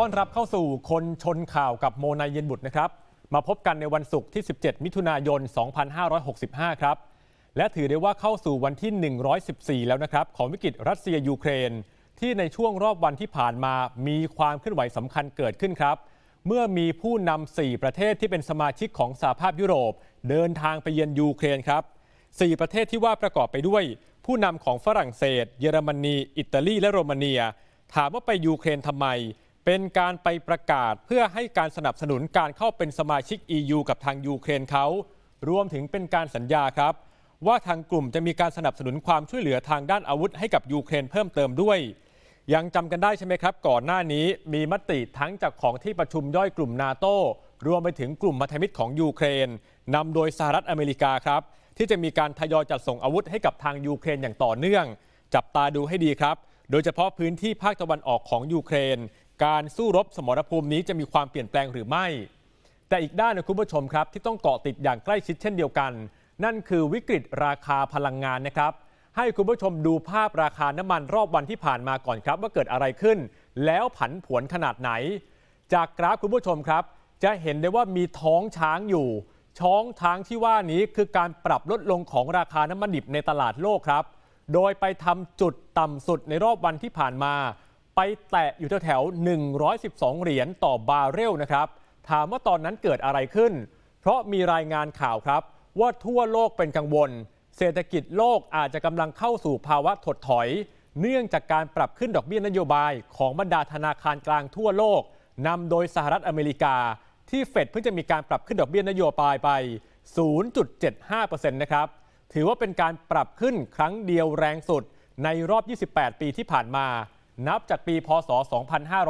ต้อนรับเข้าสู่คนชนข่าวกับโมนายเย็นบุตรนะครับ มาพบกันในวันศุกร์ที่ 17 มิถุนายน 2565 ครับ และถือได้ว่าเข้าสู่วันที่ 114 แล้วนะครับ ของวิกฤตรัสเซียยูเครน ที่ในช่วงรอบวันที่ผ่านมามีความเคลื่อนไหวสำคัญเกิดขึ้นครับ เมื่อมีผู้นำ4ประเทศที่เป็นสมาชิกของสหภาพยุโรป เดินทางไปเยือนยูเครนครับ4ประเทศที่ว่าประกอบไปด้วย ผู้นำของฝรั่งเศส เยอรมนี อิตาลีและโรมาเนีย ถามว่าไปยูเครนทำไม เป็นการไปประกาศเพื่อให้การสนับสนุนการเข้าเป็นสมาชิก EU กับทางยูเครนเขารวมถึงเป็นการสัญญาครับ ว่าทางกลุ่มจะมีการสนับสนุนความช่วยเหลือทางด้านอาวุธให้กับยูเครนเพิ่มเติมด้วย ยังจำกันได้ใช่ไหมครับ ก่อนหน้านี้มีมติทั้งจากของที่ประชุมย่อยกลุ่มนาโตรวมไปถึงกลุ่มพันธมิตรของยูเครนนำโดยสหรัฐอเมริกาครับ ที่จะมีการทยอยจัดส่งอาวุธให้กับทางยูเครนอย่างต่อเนื่อง จับตาดูให้ดีครับ โดยเฉพาะพื้นที่ภาคตะวันออกของยูเครน การสู้รบสมรภูมินี้จะมีความเปลี่ยนแปลงหรือไม่ แต่อีกด้านนะคุณผู้ชมครับ ที่ต้องเกาะติดอย่างใกล้ชิดเช่นเดียวกัน นั่นคือวิกฤตราคาพลังงานนะครับ ให้คุณผู้ชมดูภาพราคาน้ำมันรอบวันที่ผ่านมาก่อนครับ ว่าเกิดอะไรขึ้น แล้วผันผวนขนาดไหน จากกราฟคุณผู้ชมครับ จะเห็นได้ว่ามีท้องช้างอยู่ ช้องช้างที่ว่านี้คือการปรับลดลงของราคาน้ำมันดิบในตลาดโลกครับ โดยไปทำจุดต่ำสุดในรอบวันที่ผ่านมา ไปแตะอยู่แถวๆ112 เหรียญต่อบาร์เรลนะครับ ถามว่าตอนนั้นเกิดอะไรขึ้น เพราะมีรายงานข่าวครับ ว่าทั่วโลกเป็นกังวล เศรษฐกิจโลกอาจจะกำลังเข้าสู่ภาวะถดถอย เนื่องจากการปรับขึ้นดอกเบี้ยนโยบายของบรรดาธนาคารกลางทั่วโลกนำโดยสหรัฐอเมริกา ที่เฟดเพิ่งจะมีการปรับขึ้นดอกเบี้ยนโยบายไป 0.75%นะครับถือว่าเป็นการปรับขึ้นครั้งเดียวแรงสุดในรอบ 28 ปีที่ผ่านมา นับจากปีพศ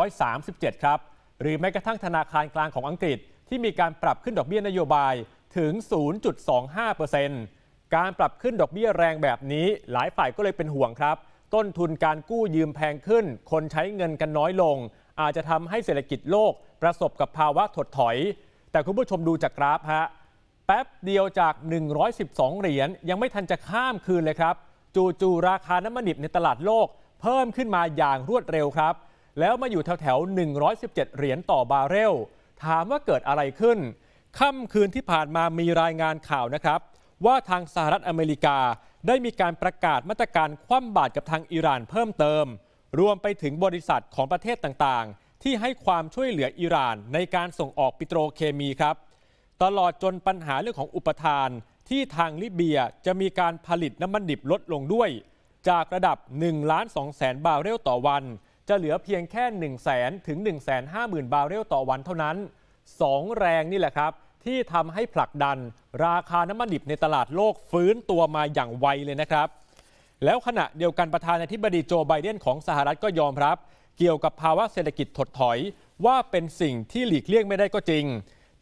2537 ครับ หรือแม้กระทั่งธนาคารกลางของอังกฤษ ที่มีการปรับขึ้นดอกเบี้ยนโยบายถึง 0.25%การปรับขึ้นดอกเบี้ยแรงแบบนี้หลายฝ่ายก็เลยเป็นห่วงครับ ต้นทุนการกู้ยืมแพงขึ้น คนใช้เงินกันน้อยลง อาจจะทำให้เศรษฐกิจโลก ประสบกับภาวะถดถอย แต่คุณผู้ชมดูจากกราฟฮะแป๊บเดียวจาก 112 เหรียญยังไม่ทันจะข้ามคืนเลยครับ จู่ๆราคาน้ำมันดิบในตลาดโลก เพิ่มขึ้นมาอย่างรวดเร็วครับ แล้วมาอยู่แถวๆ117 เหรียญต่อบาร์เรล ถามว่าเกิดอะไรขึ้น ค่ำคืนที่ผ่านมามีรายงานข่าวนะครับ ว่าทางสหรัฐอเมริกาได้มีการประกาศมาตรการคว่ำบาตรกับทางอิหร่านเพิ่มเติม รวมไปถึงบริษัทของประเทศต่างๆ ที่ให้ความช่วยเหลืออิหร่านในการส่งออกปิโตรเคมีครับ ตลอดจนปัญหาเรื่องของอุปทานที่ทางลิเบียจะมีการผลิตน้ำมันดิบลดลงด้วย จากระดับ1ล้าน2แสนบาร์เรลต่อวัน จะเหลือเพียงแค่ 1 0 0 0 0แสนถึง 1 5 0 0 0 0 บาร์เรลต่อวันเท่านั้น 2 แรงนี่แหละครับ ที่ทำให้ผลักดัน ราคาน้ำมันดิบในตลาดโลกฟื้นตัวมาอย่างไวเลยนะครับ แล้วขณะเดียวกันประธานาธิบดีโจไบเดนของสหรัฐก็ยอมรับ เกี่ยวกับภาวะเศรษฐกิจถดถอย ว่าเป็นสิ่งที่หลีกเลี่ยงไม่ได้ก็จริง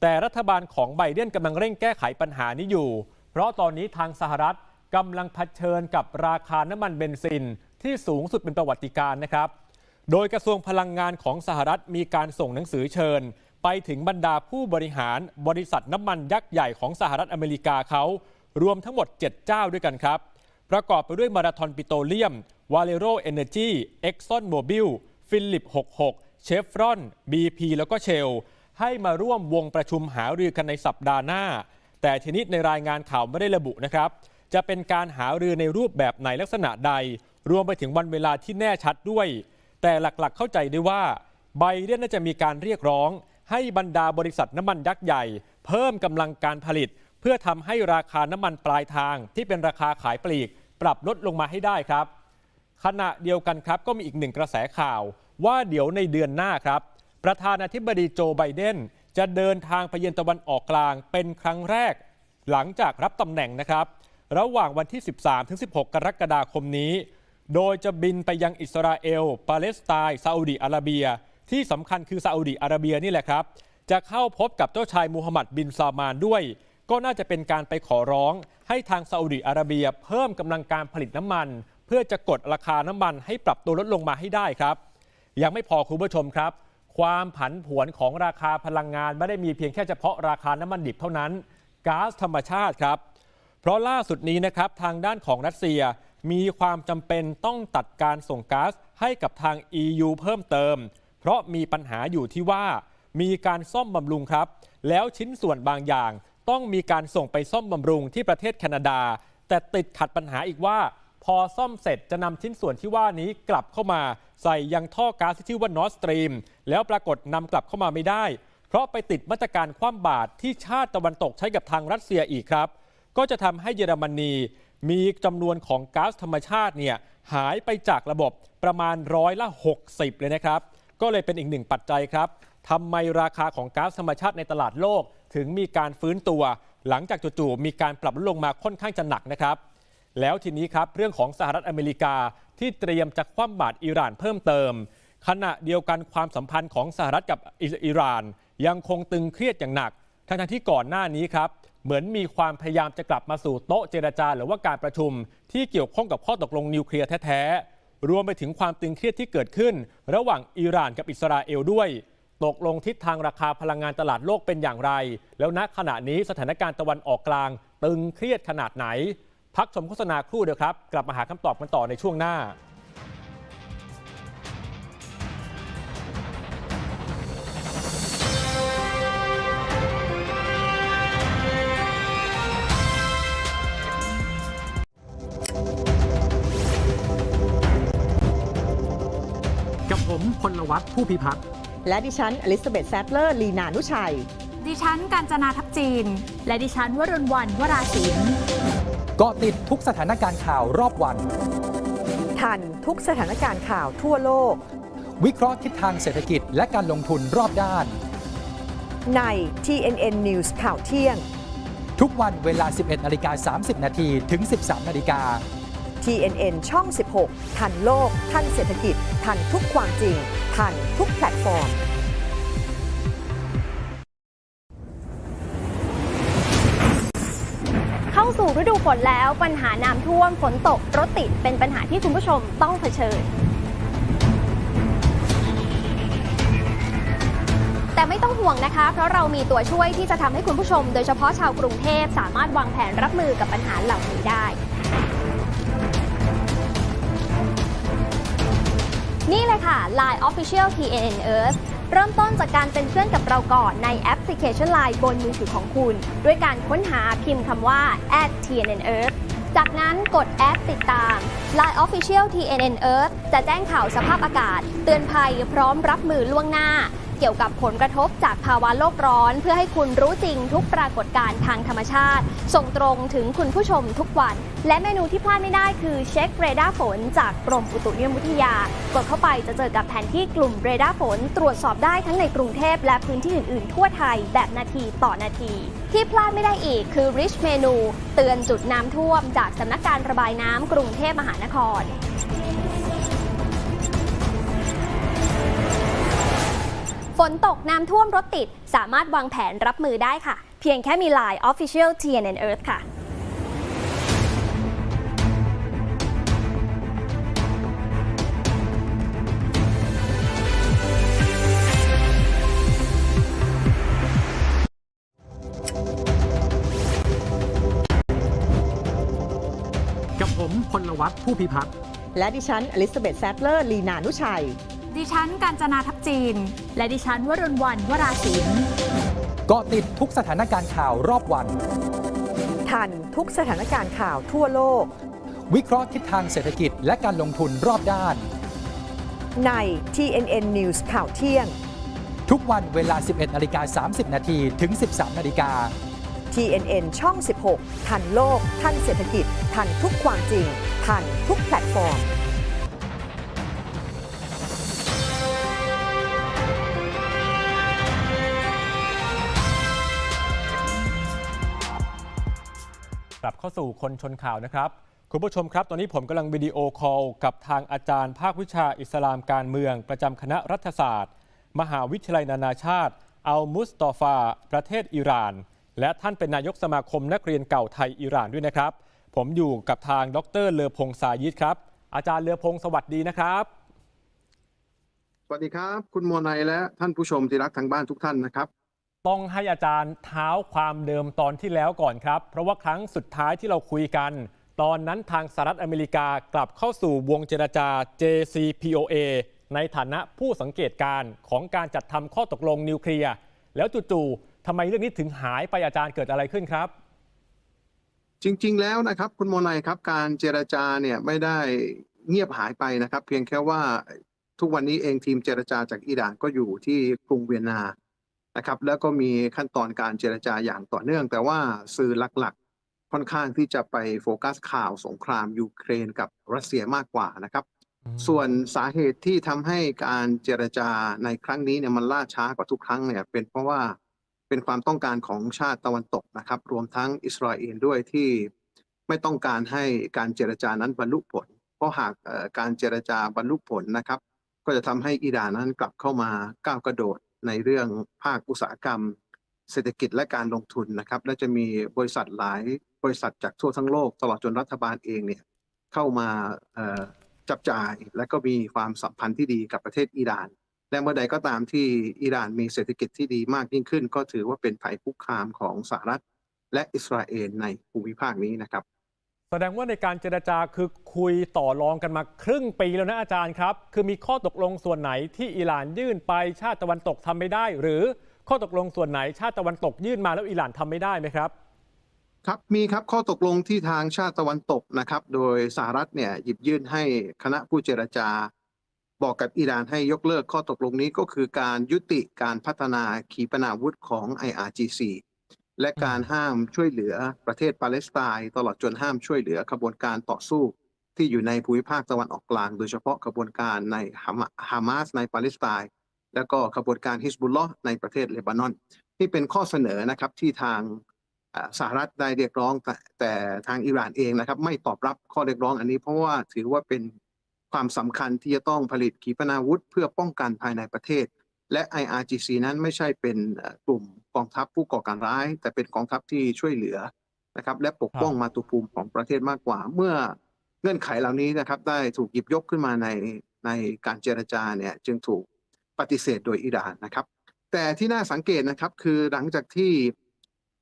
แต่รัฐบาลของไบเดนกำลังเร่งแก้ไขปัญหานี้อยู่ เพราะตอนนี้ทางสหรัฐ กำลังเผชิญกับราคาน้ำมันเบนซินที่สูงสุดเป็นประวัติการนะครับ โดยกระทรวงพลังงานของสหรัฐมีการส่งหนังสือเชิญ ไปถึงบรรดาผู้บริหารบริษัทน้ำมันยักษ์ใหญ่ของสหรัฐอเมริกาเขา รวมทั้งหมด 7 เจ้าด้วยกันครับ ประกอบไปด้วยมาราธอนปิโตรเลียมวาเลโรเอเนจีเอ็กซอนโมบิลฟิลิป 66 เชฟรอน BP แล้วก็เชล ให้มาร่วมวงประชุมหารือกันในสัปดาห์หน้า แต่ทีนี้ในรายงานข่าวไม่ได้ระบุนะครับ จะเป็นการหารือในรูปแบบไหนลักษณะใด รวมไปถึงวันเวลาที่แน่ชัดด้วย แต่หลักๆเข้าใจได้ว่าไบเดนน่าจะมีการเรียกร้อง ให้บรรดาบริษัทน้ำมันยักษ์ใหญ่ เพิ่มกำลังการผลิต เพื่อทำให้ราคาน้ำมันปลายทาง ที่เป็นราคาขายปลีก ปรับลดลงมาให้ได้ครับ ขณะเดียวกันครับก็มีอีกหนึ่งกระแสข่าว ว่าเดี๋ยวในเดือนหน้าครับ ประธานาธิบดีโจไบเดนจะเดินทางไปเยือนตะวันออกกลางเป็นครั้งแรก หลังจากรับตำแหน่งนะครับ ระหว่างวันที่ 13 ถึง 16 กรกฎาคมนี้ โดยจะบินไปยังอิสราเอล ปาเลสไตน์ซาอุดีอาระเบีย ที่สำคัญคือซาอุดีอาระเบียนี่แหละครับ จะเข้าพบกับเจ้าชายมูฮัมหมัดบินซามานด้วย ก็น่าจะเป็นการไปขอร้อง ให้ทางซาอุดีอาระเบีย เพิ่มกำลังการผลิตน้ำมัน เพื่อจะกดราคาน้ำมันให้ปรับตัวลดลงมาให้ได้ครับ ยังไม่พอคุณผู้ชมครับ ความผันผวนของราคาพลังงานไม่ได้มีเพียงแค่เฉพาะราคาน้ำมันดิบเท่านั้นก๊าซธรรมชาติครับ เพราะล่าสุดนี้นะครับทางด้านของรัสเซียมีความจำเป็นต้องตัดการส่งก๊าซให้กับทาง EU เพิ่มเติม เพราะมีปัญหาอยู่ที่ว่า มีการซ่อมบำรุงครับ แล้วชิ้นส่วนบางอย่าง ต้องมีการส่งไปซ่อมบำรุงที่ประเทศแคนาดา แต่ติดขัดปัญหาอีกว่า พอซ่อมเสร็จจะนำชิ้นส่วนที่ว่านี้กลับเข้ามา ใส่ยังท่อก๊าซที่ชื่อว่านอสตรีมแล้วปรากฏนำกลับเข้ามาไม่ได้ เพราะไปติดมาตรการคว่ำบาตรที่ชาติตะวันตกใช้กับทางรัสเซียอีกครับ ก็จะทำให้เยอรมนีมีจำนวนของก๊าซธรรมชาติเนี่ยหายไปจากระบบประมาณร้อยละ 60 เลยนะครับ ก็เลยเป็นอีกหนึ่งปัจจัยครับทำไมราคาของก๊าซธรรมชาติในตลาดโลก ถึงมีการฟื้นตัว หลังจากจู่ๆมีการปรับลดลงมาค่อนข้างจะหนักนะครับ แล้วทีนี้ครับเรื่องของสหรัฐอเมริกาที่เตรียมจะคว่ำบาตรอิหร่านเพิ่มเติม ขณะเดียวกันความสัมพันธ์ของสหรัฐกับอิหร่าน ยังคงตึงเครียดอย่างหนักทั้งที่ก่อนหน้านี้ครับ เหมือนมีความพยายามจะกลับมาสู่โต๊ะเจรจา หรือว่าการประชุม ที่เกี่ยวข้องกับข้อตกลงนิวเคลียร์แท้ๆ รวมไปถึงความตึงเครียดที่เกิดขึ้น ระหว่างอิหร่านกับอิสราเอลด้วย ตกลงทิศทางราคาพลังงานตลาดโลกเป็นอย่างไร แล้วณขณะนี้สถานการณ์ตะวันออกกลาง ตึงเครียดขนาดไหน พักชมโฆษณาครู่เดียวครับ กลับมาหาคำตอบกันต่อในช่วงหน้า ผมพลวัตผู้พิพัฒน์และดิฉันอลิซาเบธแซดเลอร์ลีนานุชัย ดิฉันกาญจนาทัพจีน และดิฉันวรุณวันวราศิลป์เกาะติดทุกสถานการณ์ข่าวรอบวัน ทันทุกสถานการณ์ข่าวทั่วโลก วิเคราะห์ทิศทางเศรษฐกิจและการลงทุนรอบด้าน ใน TNN News ข่าวเที่ยง ทุกวันเวลา 11นาฬิกา30 นาทีถึง 13นาฬิกา TNN ช่อง 16 ทันโลก ทันเศรษฐกิจ ทันทุกความจริง ทันทุกแพลตฟอร์มเข้าสู่ฤดูฝนแล้วปัญหาน้ำท่วมฝนตกรถติดเป็นปัญหาที่คุณผู้ชมต้องเผชิญ แต่ไม่ต้องห่วงนะคะ เพราะเรามีตัวช่วยที่จะทำให้คุณผู้ชม โดยเฉพาะชาวกรุงเทพสามารถวางแผนรับมือกับปัญหาเหล่านี้ได้ นี่เลยค่ะ Line Official TNN Earth เริ่มต้นจากการเป็นเพื่อนกับเราก่อนในแอปพลิเคชัน Line บนมือถือของคุณ ด้วยการค้นหาพิมพ์คำว่า @TNN Earth จากนั้นกดแอปติดตาม Line Official TNN Earth จะแจ้งข่าวสภาพอากาศ เตือนภัยพร้อมรับมือล่วงหน้า กี่ยวกับผลกระทบจากภาวะโลกร้อน เพื่อให้คุณรู้จริงทุกปรากฏการณ์ทางธรรมชาติ ส่งตรงถึงคุณผู้ชมทุกวัน และเมนูที่พลาดไม่ได้คือเช็คเรดาร์ฝน จากกรมอุตุนิยมวิทยา กดเข้าไปจะเจอกับแผนที่กลุ่มเรดาร์ฝน ตรวจสอบได้ทั้งในกรุงเทพและพื้นที่อื่น ๆ ทั่วไทยแบบนาทีต่อนาที ที่พลาดไม่ได้อีกคือ Rich Menu เตือนจุดน้ำท่วม จากสำนักการระบายน้ำกรุงเทพมหานคร ฝนตกน้ำท่วมรถติด สามารถวางแผนรับมือได้ค่ะ เพียงแค่มี Line Official TNN Earth ค่ะกับผมพลวัตผู้พิพัฒน์และดิฉันอลิซาเบธแซดเลอร์ลีนานุชัย ดิฉันกาญจนาทัพจีน และดิฉันวรุณวันวราศิลป์เกาะติดทุกสถานการณ์ข่าวรอบวัน ทันทุกสถานการณ์ข่าวทั่วโลก วิเคราะห์ทิศทางเศรษฐกิจและการลงทุนรอบด้าน ใน TNN News ข่าวเที่ยง ทุกวันเวลา 11นาฬิกา30 นาทีถึง 13นาฬิกา TNN ช่อง 16 ทันโลก ทันเศรษฐกิจ ทันทุกความจริง ทันทุกแพลตฟอร์ม เข้าสู่คนชนข่าวนะครับ คุณผู้ชมครับ ตอนนี้ผมกำลังวิดีโอคอลกับทางอาจารย์ภาควิชาอิสลามการเมือง ประจำคณะรัฐศาสตร์ มหาวิทยาลัยนานาชาติ อัลมุสตอฟา ประเทศอิหร่าน และท่านเป็นนายกสมาคมนักเรียนเก่าไทยอิหร่านด้วยนะครับ ผมอยู่กับทางดรเลอพงษ์สายิดครับ อาจารย์เลอพงษ์สวัสดีนะครับสวัสดีครับ คุณโมนายและท่านผู้ชมที่รักทางบ้านทุกท่านนะครับ ต้องให้อาจารย์เท้าความเดิมตอนที่แล้วก่อนครับ เพราะว่าครั้งสุดท้ายที่เราคุยกัน ตอนนั้นทางสหรัฐอเมริกากลับเข้าสู่วงเจรจา JCPOA ในฐานะผู้สังเกตการณ์ของการจัดทำข้อตกลงนิวเคลียร์แล้วจู่ๆทำไมเรื่องนี้ถึงหายไปอาจารย์เกิดอะไรขึ้นครับ จริง ๆ แล้วนะครับ คุณโมนายครับ การเจรจาเนี่ยไม่ได้เงียบหายไปนะครับ เพียงแค่ว่าทุกวันนี้เองทีมเจรจาจากอิหร่านก็อยู่ที่กรุงเวียนนา นะครับ แล้วก็มีขั้นตอนการเจรจาอย่างต่อเนื่อง แต่ว่าสื่อหลักๆ ค่อนข้างที่จะไปโฟกัสข่าวสงครามยูเครนกับรัสเซียมากกว่านะครับ ส่วนสาเหตุที่ทำให้การเจรจาในครั้งนี้เนี่ยมันล่าช้ากว่าทุกครั้งเนี่ยเป็นเพราะว่าเป็นความต้องการของชาติตะวันตกนะครับ รวมทั้งอิสราเอลด้วยที่ไม่ต้องการให้การเจรจานั้นบรรลุผล เพราะหากเอ่อการเจรจาบรรลุผลนะครับ ก็จะทำให้อิหร่านนั้นกลับเข้ามาก้าวกระโดด ในเรื่องภาคอุตสาหกรรม เศรษฐกิจและการลงทุนนะครับ และจะมีบริษัทหลายบริษัทจากทั่วทั้งโลก ตลอดจนรัฐบาลเองเนี่ยเข้ามาจับจ่ายและก็มีความสัมพันธ์ที่ดีกับประเทศอิหร่าน และเมื่อใดก็ตามที่อิหร่านมีเศรษฐกิจที่ดีมากยิ่งขึ้น ก็ถือว่าเป็นภัยคุกคามของสหรัฐและอิสราเอลในภูมิภาคนี้นะครับ แสดงว่าในการเจรจาคือคุยต่อรองกันมาครึ่งปีแล้วนะอาจารย์ครับ คือมีข้อตกลงส่วนไหนที่อิหร่านยื่นไปชาติตะวันตกทำไม่ได้ หรือข้อตกลงส่วนไหนชาติตะวันตกยื่นมาแล้วอิหร่านทำไม่ได้ไหมครับ ครับมีครับข้อตกลงที่ทางชาติตะวันตกนะครับ โดยสหรัฐเนี่ยหยิบยื่นให้คณะผู้เจรจา บอกกับอิหร่านให้ยกเลิกข้อตกลงนี้ก็คือการยุติการพัฒนาขีปนาวุธของ IRGC และการห้ามช่วยเหลือประเทศปาเลสไตน์ตลอดจนห้ามช่วยเหลือขบวนการต่อสู้ ที่อยู่ในภูมิภาคตะวันออกกลาง โดยเฉพาะขบวนการในฮามาฮามาสในปาเลสไตน์แล้วก็ขบวนการฮิสบุลลอฮ์ในประเทศเลบานอนที่เป็นข้อเสนอนะครับที่ทางอ่าสหรัฐได้เรียกร้องแต่แต่ทางอิหร่านเองนะครับ ไม่ตอบรับข้อเรียกร้องอันนี้ เพราะว่าถือว่าเป็นความสำคัญที่จะต้องผลิตขีปนาวุธ เพื่อป้องกันภายในประเทศ และ IRGC นั้นไม่ใช่เป็นเอ่อกลุ่มกองทัพผู้ก่อการร้าย แต่เป็นกองทัพที่ช่วยเหลือนะครับ และปกป้องมาตุภูมิของประเทศมากกว่า เมื่อเงื่อนไขเหล่านี้นะครับ ได้ถูกหยิบยกขึ้นมาในในการเจรจาเนี่ยจึงถูกปฏิเสธโดยอิหร่านนะครับ แต่ที่น่าสังเกตนะครับคือหลังจากที่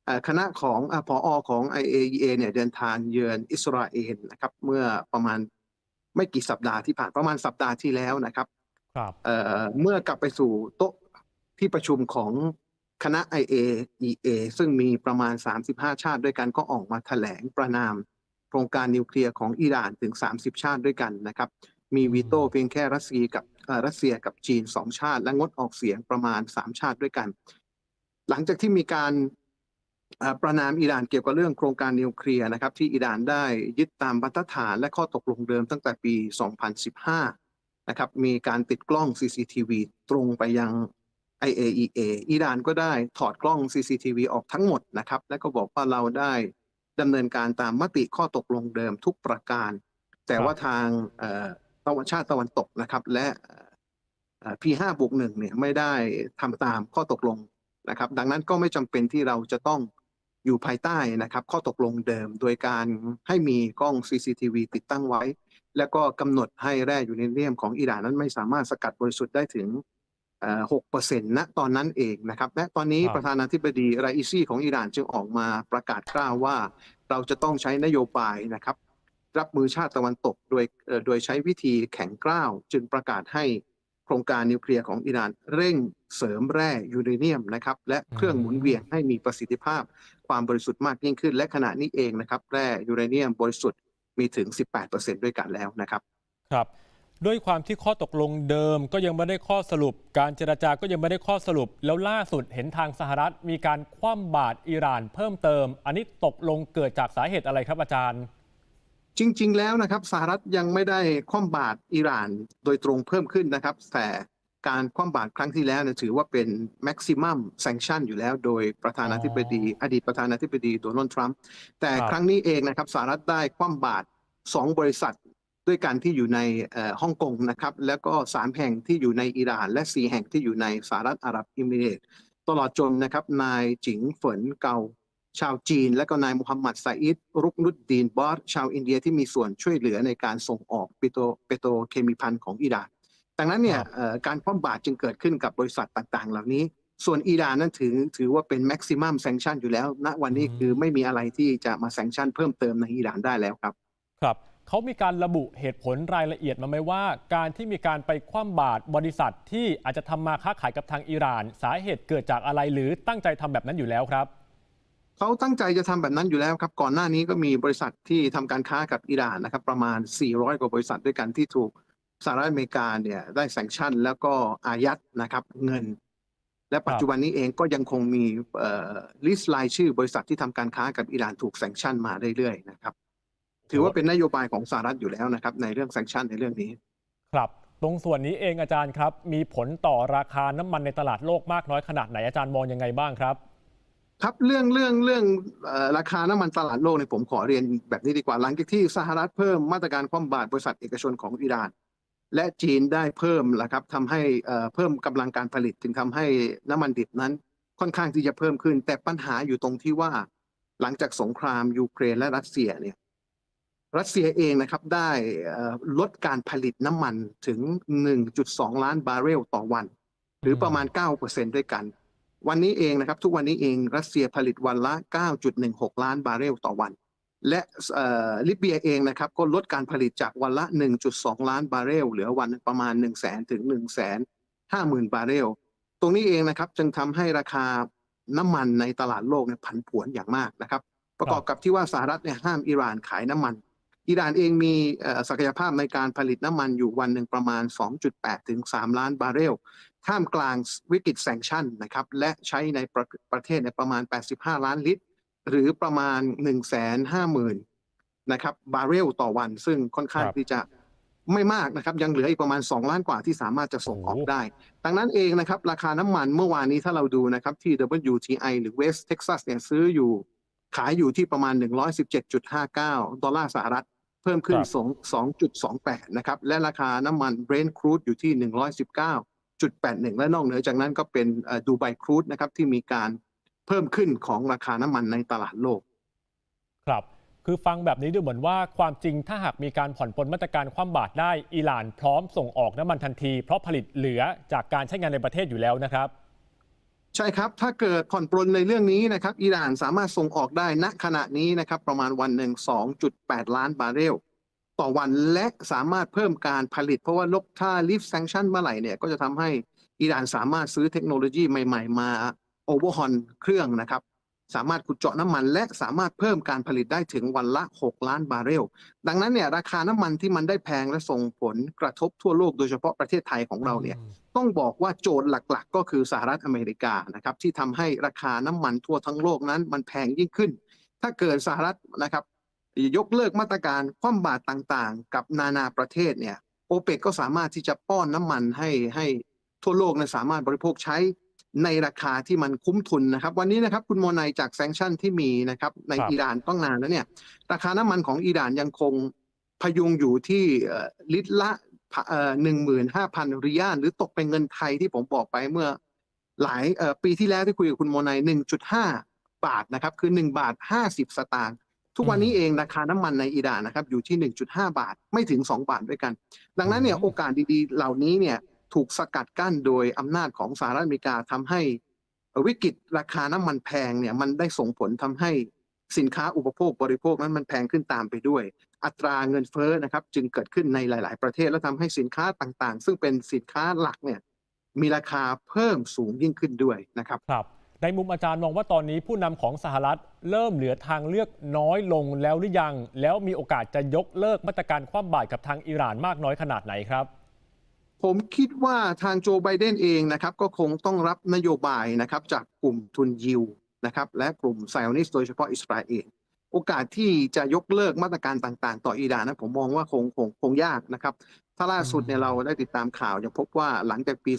เอ่อคณะของอ่าผอของ IAEA เนี่ยเดินทางเยือนอิสราเอลนะครับ เมื่อประมาณไม่กี่สัปดาห์ที่ผ่านประมาณสัปดาห์ที่แล้วนะครับ ครับเอ่อเมื่อกลับไปสู่โต๊ะที่ประชุมของคณะ IAEA ซึ่งมีประมาณ 35 ชาติด้วยกันก็ออกมาแถลงประนามโครงการนิวเคลียร์ของอิหร่านถึง 30 ชาติด้วยกันนะครับ มีวีโต้เพียงแค่รัสเซียกับรัสเซียกับจีน 2 ชาติ และงดออกเสียงประมาณ 3 ชาติด้วยกัน หลังจากที่มีการประนามอิหร่านเกี่ยวกับเรื่องโครงการนิวเคลียร์นะครับที่อิหร่านได้ยึดตามบรรทัดฐานและข้อตกลงเดิมตั้งแต่ปี 2015 นะครับมีการติดกล้อง CCTV ตรงไปยัง IAEA อิหร่านก็ได้ถอดกล้อง CCTV ออกทั้งหมดนะครับ และก็บอกว่าเราได้ดำเนินการตามมติข้อตกลงเดิมทุกประการ แต่ว่าทางตะวันชาติตะวันตกนะครับ และ P5 บวกหนึ่งเนี่ยไม่ได้ทำตามข้อตกลงนะครับ ดังนั้นก็ไม่จำเป็นที่เราจะต้องอยู่ภายใต้นะครับ ข้อตกลงเดิมโดยการให้มีกล้อง CCTV ติดตั้งไว้ แล้วก็กำหนดให้แร่ยูเรเนียมของอิหร่านนั้นไม่สามารถสกัดบริสุทธิ์ได้ถึงหกเปอร์เซ็นต์ณตอนนั้นเองนะครับและตอนนี้ครับประธานาธิบดีไรอิซีของอิหร่านจึงออกมาประกาศกล้าวว่า เราจะต้องใช้นโยบายนะครับ รับมือชาติตะวันตกโดยเอ่อโดยใช้วิธีแข็งกร้าว จึงประกาศให้โครงการนิวเคลียร์ของอิหร่านเร่งเสริมแร่ยูเรเนียมนะครับและเครื่องหมุนเวียนให้มีประสิทธิภาพความบริสุทธิ์มากยิ่งขึ้น และขณะนี้เองนะครับแร่ยูเรเนียมบริสุทธิ์ มีถึง 18%ด้วยกันแล้วนะครับ ครับ ด้วยความที่ข้อตกลงเดิมก็ยังไม่ได้ข้อสรุป การเจรจาก็ยังไม่ได้ข้อสรุป แล้วล่าสุดเห็นทางสหรัฐ มีการคว่ำบาตรอิหร่านเพิ่มเติม อันนี้ตกลงเกิดจากสาเหตุอะไรครับอาจารย์ จริง ๆ แล้วนะครับสหรัฐยังไม่ได้คว่ำบาตรอิหร่านโดยตรงเพิ่มขึ้นนะครับ แต่ การคว่ำบาตรครั้งที่แล้วเนี่ยถือว่าเป็น maximum sanction อยู่แล้ว โดยประธานาธิบดี อดีตประธานาธิบดีโดนัลด์ทรัมป์แต่ครับครั้งนี้เองนะครับสหรัฐได้คว่ำบาตรสองบริษัทด้วยกันที่อยู่ในเอ่อฮ่องกงนะครับแล้วก็สามแห่งที่อยู่ในอิหร่าน และสี่แห่งที่อยู่ในสหรัฐอาหรับอิมิเรตส์ตลอดจนนะครับนายจิงเฝินเกาชาวจีน และก็นายมุฮัมมัดซาอิดรุกนุดดีนบอสชาวอินเดียที่มีส่วนช่วยเหลือในการส่งออกปิโตรปิโตรเคมีพันธ์ของอิหร่าน ดังนั้นเนี่ยครับเอ่อการคว่ำบาตรจึงเกิดขึ้นกับบริษัทต่างๆ เหล่านี้ ส่วนอิหร่านนั้นถือถือว่าเป็น maximum sanction อยู่แล้ว ณวันนี้อืมคือไม่มีอะไรที่จะมา sanction เพิ่มเติมในอิหร่านได้แล้วครับครับเขามีการระบุเหตุผลรายละเอียดมาไหมว่า การที่มีการไปคว่ำบาตรบริษัทที่อาจจะทำมาค้าขายกับทางอิหร่าน สาเหตุเกิดจากอะไรหรือตั้งใจทำแบบนั้นอยู่แล้วครับเขาตั้งใจจะทำแบบนั้นอยู่แล้วครับ ก่อนหน้านี้ก็มีบริษัทที่ทำการค้ากับอิหร่านนะครับ ประมาณ 400 กว่าบริษัทด้วยกันที่ถูก สหรัฐอเมริกาเนี่ยได้แซงชั่น แล้วก็อายัดนะครับเงิน และปัจจุบันนี้เองก็ยังคงมีลิสต์รายชื่อบริษัทที่ทำการค้ากับอิหร่านถูกแซงชั่นมาเรื่อยๆนะครับถือว่าเป็นนโยบายของสหรัฐอยู่แล้วนะครับ ในเรื่องแซงชั่นในเรื่องนี้ ครับ ตรงส่วนนี้เองอาจารย์ครับ มีผลต่อราคาน้ำมันในตลาดโลกมากน้อยขนาดไหนอาจารย์มองยังไงบ้างครับครับเรื่องเรื่องเรื่องเอ่อราคาน้ำมันตลาดโลกเนี่ยผมขอเรียนแบบนี้ดีกว่าหลังจากที่สหรัฐเพิ่มมาตรการคว่ำบาตรบริษัทเอกชนของอิหร่าน และจีนได้เพิ่มนะครับทำให้เอ่อเพิ่มกำลังการผลิตจึงทำให้น้ำมันดิบนั้นค่อนข้างที่จะเพิ่มขึ้น แต่ปัญหาอยู่ตรงที่ว่า หลังจากสงครามยูเครนและรัสเซียเนี่ยรัสเซียเองนะครับได้เอ่อลดการผลิตน้ำมันถึง 1.2 ล้านบาร์เรลต่อวัน หรือประมาณ 9%ด้วยกัน วันนี้เองนะครับ ทุกวันนี้เองรัสเซียผลิตวันละ 9.16 ล้านบาร์เรลต่อวัน และลิเบียเองนะครับก็ลดการผลิตจากวันละ 1.2 ล้านบาร์เรล เหลือวันประมาณ 1 0 0 0 0แถึง 1 5 0 0 0 0 บาร์เรล ตรงนี้เองนะครับจึงทำให้ราคาน้ำมันในตลาดโลกเนี่ยผันผวนอย่างมากนะครับ ประกอบกับที่ว่าสหรัฐเนี่ยห้ามอิหร่านขายน้ำมัน อิหร่านเองมีศักยภาพในการผลิตน้ำมันอยู่วันหนึ่งประมาณ 2.8 ถึง 3 ล้านบาร์เรล ท่ามกลางวิกฤตแซงชั่นนะครับและใช้ในประประเทศในประมาณ 85 ล้านลิตร หรือประมาณ 150,000นะครับบาร์เรลต่อวัน ซึ่งค่อนข้างครับที่จะไม่มากนะครับ ยังเหลืออีกประมาณ 2 ล้านกว่าที่สามารถจะส่งออกโอ้ได้ ดังนั้นเองนะครับ ราคาน้ำมันเมื่อวานนี้ถ้าเราดูนะครับ ที่ WTI หรือ West Texas เนี่ยซื้ออยู่ ขายอยู่ที่ประมาณ 117.59 ดอลลาร์สหรัฐ เพิ่มขึ้นครับ2 2.28 นะครับ และราคาน้ำมัน Brent crude อยู่ที่ 119.81 และนอกเหนือจากนั้นก็เป็นดูไบครูดนะครับที่มีการ เพิ่มขึ้นของราคาน้ำมันในตลาดโลก ครับ คือฟังแบบนี้ดูเหมือนว่าความจริงถ้าหากมีการผ่อนปลนมาตรการคว่ำบาตรได้อิหร่านพร้อมส่งออกน้ำมันทันที เพราะผลิตเหลือจากการใช้งานในประเทศอยู่แล้วนะครับ ใช่ครับ ถ้าเกิดผ่อนปลนในเรื่องนี้นะครับ อิหร่านสามารถส่งออกได้ณขณะนี้นะครับ ประมาณวันหนึ่ง2.8 ล้านบาร์เรล ต่อวันและสามารถเพิ่มการผลิตเพราะว่าลบถ้าลิฟแซงชันเมื่อไหร่เนี่ยก็จะทำให้อิหร่านสามารถซื้อเทคโนโลยีใหม่ ๆ มา โอเวอร์ฮอนเครื่องนะครับ สามารถขุดเจาะน้ำมันและสามารถเพิ่มการผลิตได้ถึงวันละ 6 ล้านบาร์เรล ดังนั้นเนี่ยราคาน้ำมันที่มันได้แพงและส่งผลกระทบทั่วโลกโดยเฉพาะประเทศไทยของเราเนี่ยต้องบอกว่าโจทย์หลักๆ ก็คือสหรัฐอเมริกานะครับที่ทำให้ราคาน้ำมันทั่วทั้งโลกนั้นมันแพงยิ่งขึ้น ถ้าเกิดสหรัฐนะครับยกเลิกมาตรการคว่ำบาตรต่างๆ กับนานาประเทศเนี่ยโอเปกก็สามารถที่จะป้อนน้ำมันให้ให้ทั่วโลกเนยสามารถบริโภคใช้ ในราคาที่มันคุ้มทุนนะครับ วันนี้นะครับคุณโมนายจากแซงชั่นที่มีนะครับในครับอิหร่านต้องนานแล้วเนี่ย ราคาน้ำมันของอิหร่านยังคงพยุงอยู่ที่เอ่อลิตรละหนึ่งหมื่นห้าพันริยาลหรือตกเป็นเงินไทยที่ผมบอกไปเมื่อหลายเอ่อปีที่แล้วที่คุยกับคุณโมนายหนึ่งจุดห้าบาทนะครับคือหนึ่งบาทห้าสิบสตางค์ทุกวันนี้เองราคาน้ำมันในอิหร่านนะครับอยู่ที่หนึ่งจุดห้าบาทไม่ถึงสองบาทด้วยกัน ดังนั้นเนี่ยอืมโอกาสดีๆ เหล่านี้เนี่ย ถูกสกัดกั้นโดยอำนาจของสหรัฐอเมริกาทำให้วิกฤตราคาน้ำมันแพงเนี่ยมันได้ส่งผลทำให้สินค้าอุปโภคบริโภคนั้นมันแพงขึ้นตามไปด้วย อัตราเงินเฟ้อนะครับจึงเกิดขึ้นในหลาย ๆ ประเทศและทำให้สินค้าต่างๆ ซึ่งเป็นสินค้าหลักเนี่ยมีราคาเพิ่มสูงยิ่งขึ้นด้วยนะครับครับในมุมอาจารย์มองว่าตอนนี้ผู้นำของสหรัฐเริ่มเหลือทางเลือกน้อยลงแล้วหรือยัง แล้วมีโอกาสจะยกเลิกมาตรการคว่ำบาตรกับทางอิหร่านมากน้อยขนาดไหนครับ ผมคิดว่าทางโจไบเดนเองนะครับก็คงต้องรับนโยบายนะครับจากกลุ่มทุนยิวนะครับและกลุ่มไซออนิสต์โดยเฉพาะอิสราเอลโอกาสที่จะยกเลิกมาตรการต่างๆ ต่ออิหร่านนะผมมองว่าคงคงคงยากนะครับ ถ้าล่าสุดเนี่ยอืมเราได้ติดตามข่าวยังพบว่าหลังจากปี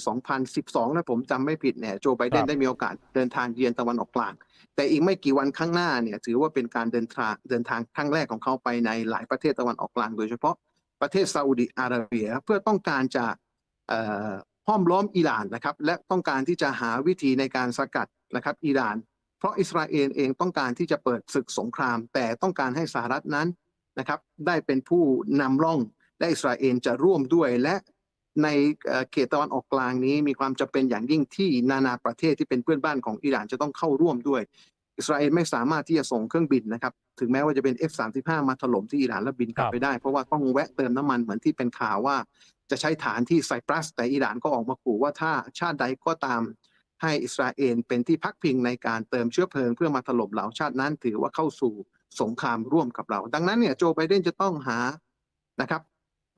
2012 นะผมจำไม่ผิดเนี่ยโจไบเดคนรับได้มีโอกาสเดินทางเยือนตะวันออกกลาง แต่อีกไม่กี่วันข้างหน้าเนี่ยถือว่าเป็นการเดินทางเดินทางครั้งแรกของเขาไปในหลายประเทศตะวันออกกลาง โดยเฉพาะประเทศซาอุดิอาระเบีย เพื่อต้องการจะเอ่อ ห้อมล้อมอิหร่านนะครับ และต้องการที่จะหาวิธีในการสกัดนะครับอิหร่าน เพราะอิสราเอลเองต้องการที่จะเปิดศึกสงคราม แต่ต้องการให้สหรัฐนั้นนะครับ ได้เป็นผู้นำร่องและอิสราเอลจะร่วมด้วยและในเขตตะวันออกกลางนี้มีความจำเป็นอย่างยิ่งที่นานาประเทศที่เป็นเพื่อนบ้านของอิหร่านจะต้องเข้าร่วมด้วย อิสราเอลไม่สามารถที่จะส่งเครื่องบินนะครับ ถึงแม้ว่าจะเป็น F35 มาถล่มที่อิหร่านแล้วบินกลับครับไปได้ เพราะว่าต้องแวะเติมน้ำมันเหมือนที่เป็นข่าวว่า จะใช้ฐานที่ไซปรัส แต่อิหร่านก็ออกมาขู่ว่าถ้าชาติใดก็ตามให้อิสราเอลเป็นที่พักพิงในการเติมเชื้อเพลิงเพื่อมาถล่มเราชาตินั้นถือว่าเข้าสู่สงครามร่วมกับเรา ดังนั้นเนี่ยโจไบเดนจะต้องหานะครับ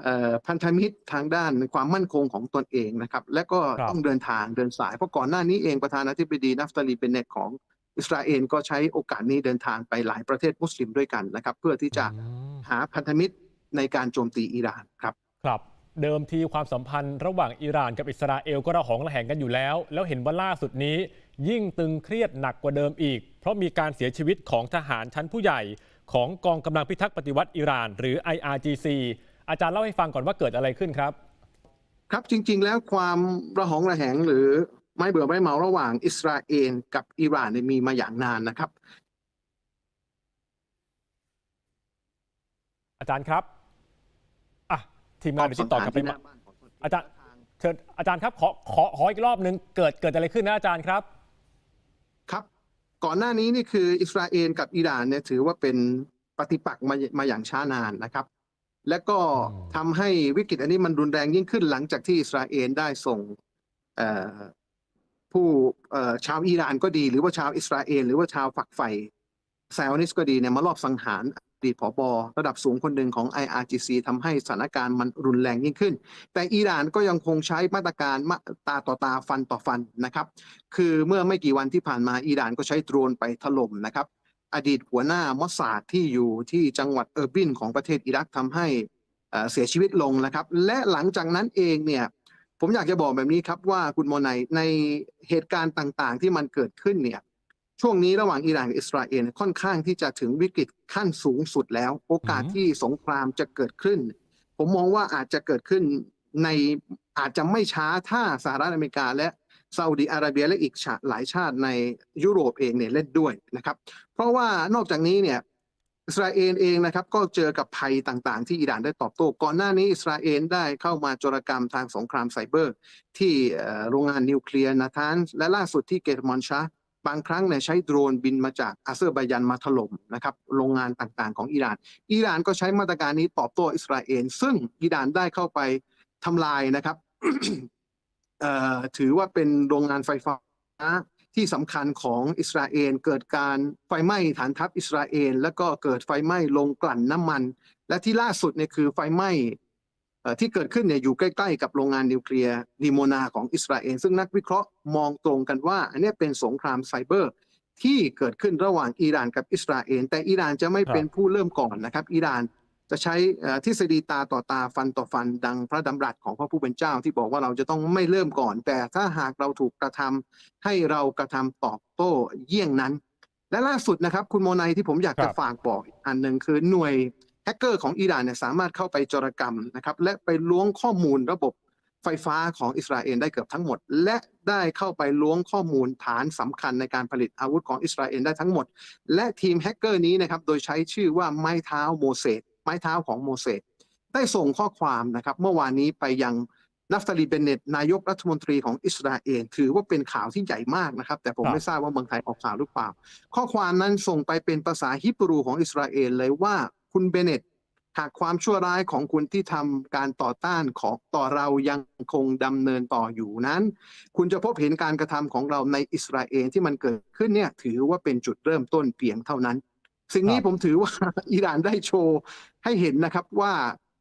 เอ่อพันธมิตรทางด้านความมั่นคงของตนเองนะครับ และก็ครับต้องเดินทางเดินสาย เพราะก่อนหน้านี้เองประธานาธิบดีนัฟตาลีเบนเนตของอิสราเอลก็ใช้โอกาสนี้เดินทางไปหลายประเทศมุสลิมด้วยกันนะครับ เพื่อที่จะอืมหาพันธมิตรในการโจมตีอิหร่านครับ ครับ เดิมทีความสัมพันธ์ระหว่างอิหร่านกับอิสราเอลก็ระหองระแหงกันอยู่แล้ว แล้วเห็นว่าล่าสุดนี้ ยิ่งตึงเครียดหนักกว่าเดิมอีก เพราะมีการเสียชีวิตของทหารชั้นผู้ใหญ่ ของกองกำลังพิทักษ์ปฏิวัติอิหร่าน หรือ IRGC อาจารย์เล่าให้ฟังก่อนว่าเกิดอะไรขึ้นครับ ครับจริง ๆ แล้วความระหองระแหงหรือไม่เบื่อไม่เมาระหว่างอิสราเอลกับอิหร่านเนี่ยมีมาอย่างนานนะครับ อาจารย์ครับอะ ทีมงานเดี๋ยวติดต่อกลับไปที่หมาน้าบ้านของตนเงอาจารย์เชิญอาจารย์ครับขอขอขออีกรอบหนึ่งเกิดเกิดอะไรขึ้นนะอาจารย์ครับ ครับ ก่อนหน้านี้นี่คืออิสราเอลกับอิหร่านเนี่ยถือว่าเป็นปฏิปักษ์มามาอย่างช้านานนะครับ และก็อืมทำให้วิกฤตอันนี้มันรุนแรงยิ่งขึ้นหลังจากที่อิสราเอลได้ส่งเอ่อผู้เอ่อชาวอิหร่านก็ดี หรือว่าชาวอิสราเอลหรือว่าชาวฝักใฝ่ไซออนิสต์ก็ดีเนี่ยมารอบสังหารอดี ตผบระดับสูงคนหนึ่งของ IRGC ทำให้สถานการณ์มันรุนแรงยิ่งขึ้น แต่อิหร่านก็ยังคงใช้มาตรการมาตาต่อตาฟันต่อฟันนะครับคือเมื่อไม่กี่วันที่ผ่านมาอิหร่านก็ใช้โดรนไปถล่มนะครับอดีตหัวหน้ามอสซาดที่อยู่ที่จังหวัดเออร์บินของประเทศอิรักทำให้เอ่อเสียชีวิตลงนะครับ และหลังจากนั้นเองเนี่ยผมอยากจะบอกแบบนี้ครับว่าคุณโมไนในเหตุการณ์ต่างๆ ที่มันเกิดขึ้นเนี่ย ช่วงนี้ระหว่างอิหร่านกับอิสราเอลค่อนข้างที่จะถึงวิกฤตขั้นสูงสุดแล้ว โอกาสที่สงครามจะเกิดขึ้น ผมมองว่าอาจจะเกิดขึ้นในอาจจะไม่ช้าถ้าสหรัฐอเมริกาและซาอุดิอาระเบียและอีกหลายชาติในยุโรปเองเนี่ยเล่นด้วยนะครับ เพราะว่านอกจากนี้เนี่ยอิสราเอลเองนะครับก็เจอกับภัยต่างๆ ที่อิหร่านได้ตอบโต้ก่อนหน้านี้อิสราเอลได้เข้ามาโจรกรรมทางสงครามไซเบอร์ ที่โรงงานนิวเคลียร์นาธานและล่าสุดที่เกตมอนชา บางครั้งเนี่ยใช้โดรนบินมาจากอาเซอร์ไบยันมาถล่มนะครับโรงงานต่างๆของอิหร่าน อิหร่านก็ใช้มาตรการนี้ตอบโต้อิสราเอลซึ่งอิหร่านได้เข้าไปทำลายนะครับถือว่าเป็นโรงงานไฟฟ้าที่สำคัญของอิสราเอลเกิดการไฟไหม้ฐานทัพอิสราเอลแล้วก็เกิดไฟไหม้โรงกลั่นน้ำมัน และที่ล่าสุดเนี่ยคือไฟไหม้ ที่เกิดขึ้นเนี่ยอยู่ใกล้ๆกับโรงงานนิวเคลียร์ดีโมนาของอิสราเอลซึ่งนักวิเคราะห์มองตรงกันว่า อันเนี้ยเป็นสงครามไซเบอร์ ที่เกิดขึ้นระหว่างอิหร่านกับอิสราเอลแต่อิหร่านจะไม่ครับเป็นผู้เริ่มก่อนนะครับอิหร่านจะใช้เอ่อทฤษฎีตาต่อตาฟันต่อฟันดังพระดำรัสของพระผู้เป็นเจ้าที่บอกว่าเราจะต้องไม่เริ่มก่อน แต่ถ้าหากเราถูกกระทำให้เรากระทำตอบโต้เยี่ยงนั้น และล่าสุดนะครับคุณโมไนที่ผมอยากครัจะบฝากบอกอีกอันหนึ่งคือหน่วย แฮกเกอร์ของอิหร่านเนี่ยสามารถเข้าไปจรกรรมนะครับและไปล้วงข้อมูลระบบไฟฟ้าของอิสราเอลได้เกือบทั้งหมด และได้เข้าไปล้วงข้อมูลฐานสำคัญในการผลิตอาวุธของอิสราเอลได้ทั้งหมด และทีมแฮกเกอร์นี้นะครับโดยใช้ชื่อว่าไม้เท้าโมเสสไม้เท้าของโมเสสได้ส่งข้อความนะครับเมื่อวานนี้ไปยังนัฟตาลีเบนเนตนายกรัฐมนตรีของอิสราเอลถือว่าเป็นข่าวที่ใหญ่มากนะครับ แต่ผมไม่ทราบว่าเมืองไทยออกข่าวหรือเปล่า ข้อความนั้นส่งไปเป็นภาษาฮิบรูของอิสราเอลเลยว่า คุณเบเนตหากความชั่วร้ายของคุณที่ทำการต่อต้านของต่อเรายังคงดำเนินต่ออยู่นั้น คุณจะพบเห็นการกระทำของเราในอิสราเอลที่มันเกิดขึ้นเนี่ยถือว่าเป็นจุดเริ่มต้นเพียงเท่านั้น สิ่งนี้ครับผมถือว่าอิหร่านได้โชว์ให้เห็นนะครับว่า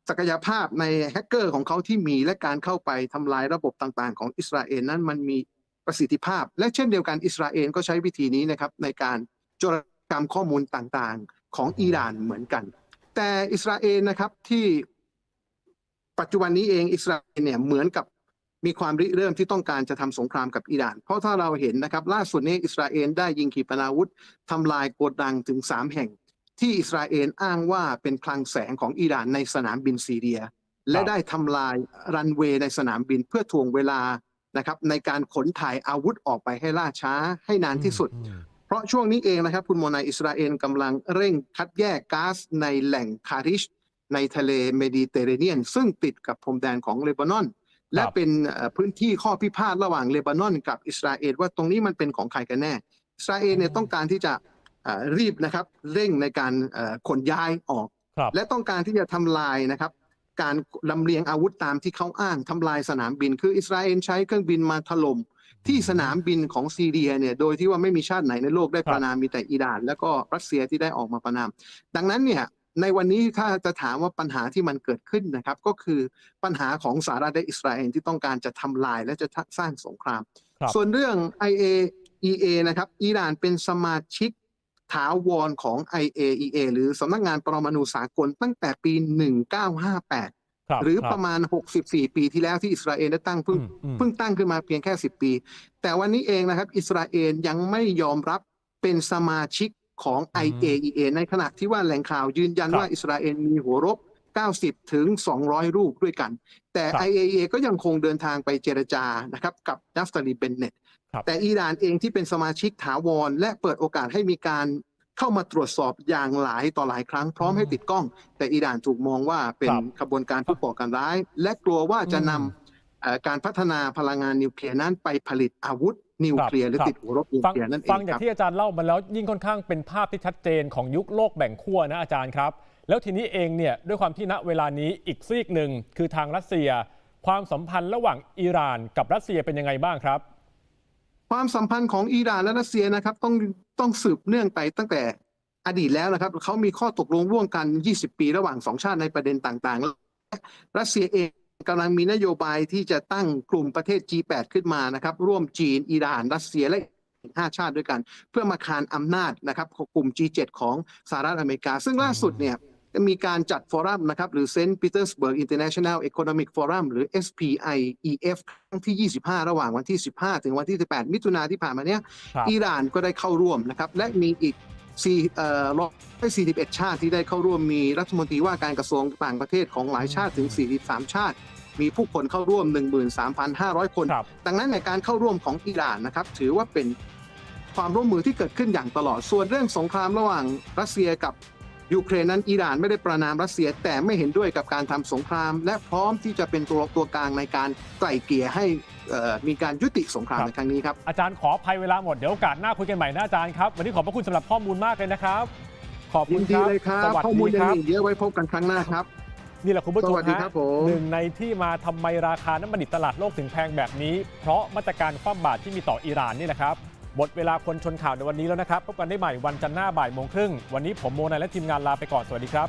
ศักยภาพในแฮกเกอร์ของเขาที่มีและการเข้าไปทำลายระบบต่างๆ ของอิสราเอลนั้นมันมีประสิทธิภาพ และเช่นเดียวกันอิสราเอลก็ใช้วิธีนี้นะครับในการโจรกรรมข้อมูลต่างๆ ของอิหร่านเหมือนกัน แต่อิสราเอลนะครับที่ปัจจุบันนี้เองอิสราเอลเนี่ยเหมือนกับมีความริเริ่มที่ต้องการจะทำสงครามกับอิหร่าน เพราะถ้าเราเห็นนะครับ ล่าสุดนี้อิสราเอลได้ยิงขีปนาวุธทำลายโกดังถึงสามแห่ง ที่อิสราเอลอ้างว่าเป็นคลังแสงของอิหร่านในสนามบินซีเรีย และได้ทำลายรันเวย์ในสนามบินเพื่อทวงเวลานะครับในการขนถ่ายอาวุธออกไปให้ล่าช้าให้นานที่สุด ราะช่วงนี้เองนะครับ คุณโมนายอิสราเอลกำลังเร่งคัดแยกก๊าซในแหล่งคาริช ในทะเลเมดิเตอร์เรเนียน ซึ่งติดกับพรมแดนของเลบานอน และเป็นเอ่อพื้นที่ข้อพิพาทระหว่างเลบานอนกับอิสราเอลว่าตรงนี้มันเป็นของใครกันแน่ อิสราเอลเนี่ยต้องการที่จะเอ่อรีบนะครับเร่งในการเอ่อขนย้ายออกครับและต้องการที่จะทำลายนะครับการลำเลียงอาวุธตามที่เขาอ้างทำลายสนามบิน คืออิสราเอลใช้เครื่องบินมาถล่ม ที่สนามบินของซีเรียเนี่ยโดยที่ว่าไม่มีชาติไหนในโลกได้ครับประนามมีแต่อิหร่าน แล้วก็รัสเซียที่ได้ออกมาประนาม ดังนั้นเนี่ยในวันนี้ถ้าจะถามว่าปัญหาที่มันเกิดขึ้นนะครับ ก็คือปัญหาของสหรัฐและอิสราเอลที่ต้องการจะทำลายและจะสร้างสงครามครับส่วนเรื่อง IAEA นะครับอิหร่านเป็นสมาชิกถาวรของ IAEA หรือสำนักงานปรมาณูสากลตั้งแต่ปี 1958ครับ หรือคบประมาณ 64 ปีที่แล้วที่อิสราเอลได้ตั้งเพิ่งอืมอืมเพิ่งตั้งขึ้นมาเพียงแค่ 10 ปี แต่วันนี้เองนะครับ อิสราเอลยังไม่ยอมรับเป็นสมาชิกของ IAEA ในขณะที่ว่าแหล่งข่าวยืนยันครับว่าอิสราเอลมีหัวรบ 90 ถึง 200 รูปด้วยกัน แต่ครับ IAEA ก็ยังคงเดินทางไปเจรจานะครับกับนัฟตาลีเบนเนตครับแต่อิหร่านเองที่เป็นสมาชิกถาวร และเปิดโอกาสให้มีการ เข้ามาตรวจสอบอย่างหลายต่อหลายครั้งพร้อมให้ติดกล้อง แต่อิหร่านถูกมองว่าเป็นครับขบวนการผู้ก่อการร้าย และกลัวว่าจะนำอืมเอ่อการพัฒนาพลังงานนิวเคลียร์นั้นไปผลิตอาวุธนิวเคลียร์หรือครับติดหัวรบนิวฟังเคลียร์นั่นเองฟังจาคกรับที่อาจารย์เล่ามาแล้วยิ่งค่อนข้างเป็นภาพที่ชัดเจนของยุคโลกแบ่งขั้วนะอาจารย์ครับ แล้วทีนี้เองเนี่ยด้วยความที่ณเวลานี้อีกซีกหนึ่งคือทางรัสเซีย ความสัมพันธ์ระหว่างอิหร่านกับรัสเซียเป็นยังไงบ้างครับ ความสัมพันธ์ของอิหร่านและรัสเซียนะครับต้อง ต้องสืบเนื่องไปตั้งแต่อดีตแล้วนะครับเขามีข้อตกลงร่วมกัน 20 ปีระหว่างสองชาติในประเด็นต่างๆและรัสเซียเองกำลังมีนโยบายที่จะตั้งกลุ่มประเทศ G8 ขึ้นมานะครับ ร่วมจีน อิหร่าน รัสเซียและห้าชาติด้วยกัน เพื่อมาคานอำนาจนะครับของกลุ่ม G7 ของสหรัฐอเมริกา ซึ่งล่าสุดเนี่ย มีการจัดฟอรัมนะครับหรือเซนต์ปีเตอร์สเบิร์กอินเตอร์เนชั่นแนลเอคอนอมิกฟอรัมหรือ SPIEF ครั้งที่ 25 ระหว่างวันที่ 15 ถึงวันที่ 18 มิถุนาที่ผ่านมาเนี้ยครับอิหร่านก็ได้เข้าร่วมนะครับ และมีอีก4เอ่อ141 ชาติที่ได้เข้าร่วมมีรัฐมนตรีว่าการกระทรวงต่างประเทศของหลายชาติถึง 43 ชาติ มีผู้คนเข้าร่วม 13,500 คนครับดังนั้นในการเข้าร่วมของอิหร่านนะครับถือว่าเป็นความร่วมมือที่เกิดขึ้นอย่างตลอด ส่วนเรื่องสงครามระหว่างรัสเซียกับ ยูเครนนั้นอิหร่านไม่ได้ประนามรัสเซีย แต่ไม่เห็นด้วยกับการทำสงคราม และพร้อมที่จะเป็นตัวตัวกลางในการไกล่เกลี่ยให้เอ่อมีการยุติสงครามครับในครั้งนี้ครับอาจารย์ขออภัยเวลาหมดเดี๋ยวโอกาสหน้าคุยกันใหม่นะอาจารย์ครับวันนี้ขอบพระคุณสำหรับข้อมูลมากเลยนะครับ ขอบยิคุนณดีครับเลยครับสวัสข้อมูลดียังครับมีอีกเยอะไว้พบกันครั้งหน้าครับนี่แหละคุณผู้ชมสวัสดีฮะครับผมหนึ่งในที่มาทำไมราคาน้ำมันดิบตลาดโลกถึงแพงแบบนี้ เพราะมาตรการคว่ำบาตรที่มีต่ออิหร่านนี่แหละครับ หมดเวลาคนชนข่าวในวันนี้แล้วนะครับ พบกันได้ใหม่วันจันทร์หน้าบ่ายโมงครึ่ง วันนี้ผมโมนายและทีมงานลาไปก่อน สวัสดีครับ